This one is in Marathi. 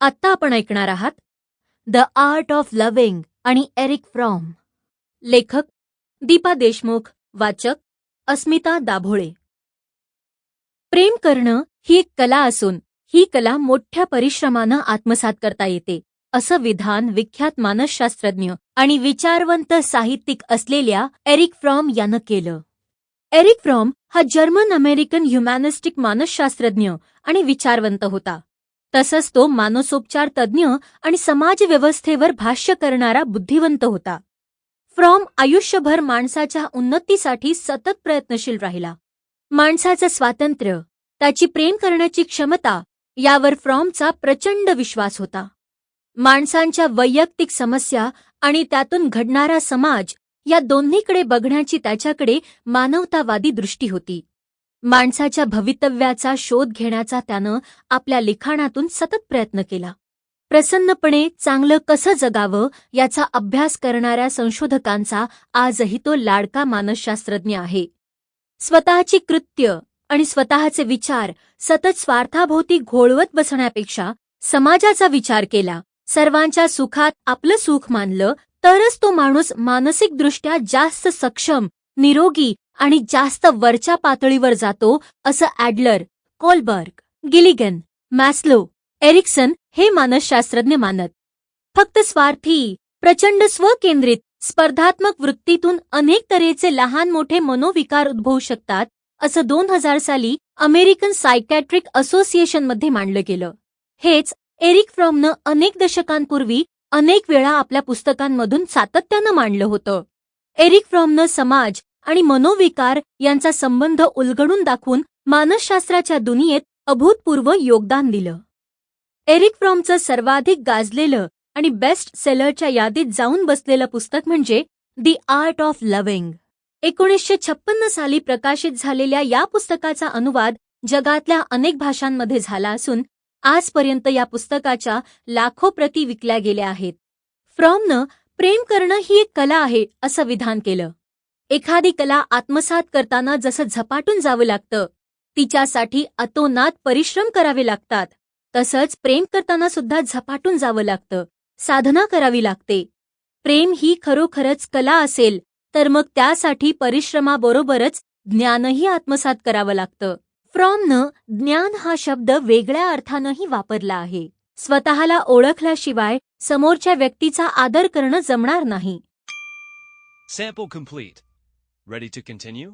आत्ता आपण ऐकणार आहात द आर्ट ऑफ लव्हिंग आणि एरिक फ्रॉम लेखक दीपा देशमुख वाचक अस्मिता दाभोळे. प्रेम करणं ही एक कला असून ही कला मोठ्या परिश्रमानं आत्मसात करता येते. असं विधान विख्यात मानसशास्त्रज्ञ आणि विचारवंत साहित्यिक असलेल्या एरिक फ्रॉम यानं केलं. एरिक फ्रॉम हा जर्मन अमेरिकन ह्युमॅनिस्टिक मानसशास्त्रज्ञ आणि विचारवंत होता. तसंच तो मानसोपचार तज्ज्ञ आणि समाजव्यवस्थेवर भाष्य करणारा बुद्धिवंत होता. फ्रॉम आयुष्यभर माणसाच्या उन्नतीसाठी सतत प्रयत्नशील राहिला. माणसाचं स्वातंत्र्य त्याची प्रेम करण्याची क्षमता यावर फ्रॉमचा प्रचंड विश्वास होता. माणसांच्या वैयक्तिक समस्या आणि त्यातून घडणारा समाज या दोन्हीकडे बघण्याची त्याच्याकडे मानवतावादी दृष्टी होती. माणसाच्या भवितव्याचा शोध घेण्याचा त्यानं आपल्या लिखाणातून सतत प्रयत्न केला. प्रसन्नपणे चांगलं कसं जगावं याचा अभ्यास करणाऱ्या संशोधकांचा आजही तो लाडका मानसशास्त्रज्ञ आहे. स्वतःची कृत्य आणि स्वतःचे विचार सतत स्वार्थाभोवती घोळवत बसण्यापेक्षा समाजाचा विचार केला. सर्वांच्या सुखात आपलं सुख मानलं तरच तो माणूस मानसिकदृष्ट्या जास्त सक्षम निरोगी आणि जास्त वरच्या पातळीवर जातो असं Adler Kohlberg Gilligan Maslow Erikson हे मानसशास्त्रज्ञ मानत. फक्त स्वार्थी प्रचंड स्वकेंद्रित स्पर्धात्मक वृत्तीतून अनेक तऱ्हेचे लहान मोठे मनोविकार उद्भवू शकतात असं दोन हजार साली अमेरिकन सायकॅट्रिक असोसिएशनमध्ये मांडलं गेलं. हेच एरिक फ्रॉमनं अनेक दशकांपूर्वी अनेक वेळा आपल्या पुस्तकांमधून सातत्यानं मांडलं होतं. एरिक फ्रॉमनं समाज आणि मनोविकार यांचा संबंध उलगडून दाखवून मानसशास्त्राच्या दुनियेत अभूतपूर्व योगदान दिलं. एरिक फ्रॉमचं सर्वाधिक गाजलेलं आणि बेस्ट सेलरच्या यादीत जाऊन बसलेलं पुस्तक म्हणजे दी आर्ट ऑफ लव्हिंग एकोणीसशे छप्पन्न साली प्रकाशित झालेल्या या पुस्तकाचा अनुवाद जगातल्या अनेक भाषांमध्ये झाला असून आजपर्यंत या पुस्तकाच्या लाखो प्रती विकल्या गेल्या आहेत. फ्रॉमनं प्रेम करणं ही एक कला आहे असं विधान केलं. एखादी कला आत्मसात करताना जसं झपाटून जावं लागतं तिच्यासाठी अतोनात परिश्रम करावे लागतात. तसंच प्रेम करताना सुद्धा झपाटून जावं लागतं साधना करावी लागते. प्रेम ही खरोखरच कला असेल तर मग त्यासाठी परिश्रमाबरोबरच ज्ञानही आत्मसात करावं लागतं. फ्रॉमनं ज्ञान हा शब्द वेगळ्या अर्थानंही वापरला आहे स्वतःला ओळखल्याशिवाय समोरच्या व्यक्तीचा आदर करणं जमणार नाही Sample complete. Ready to continue?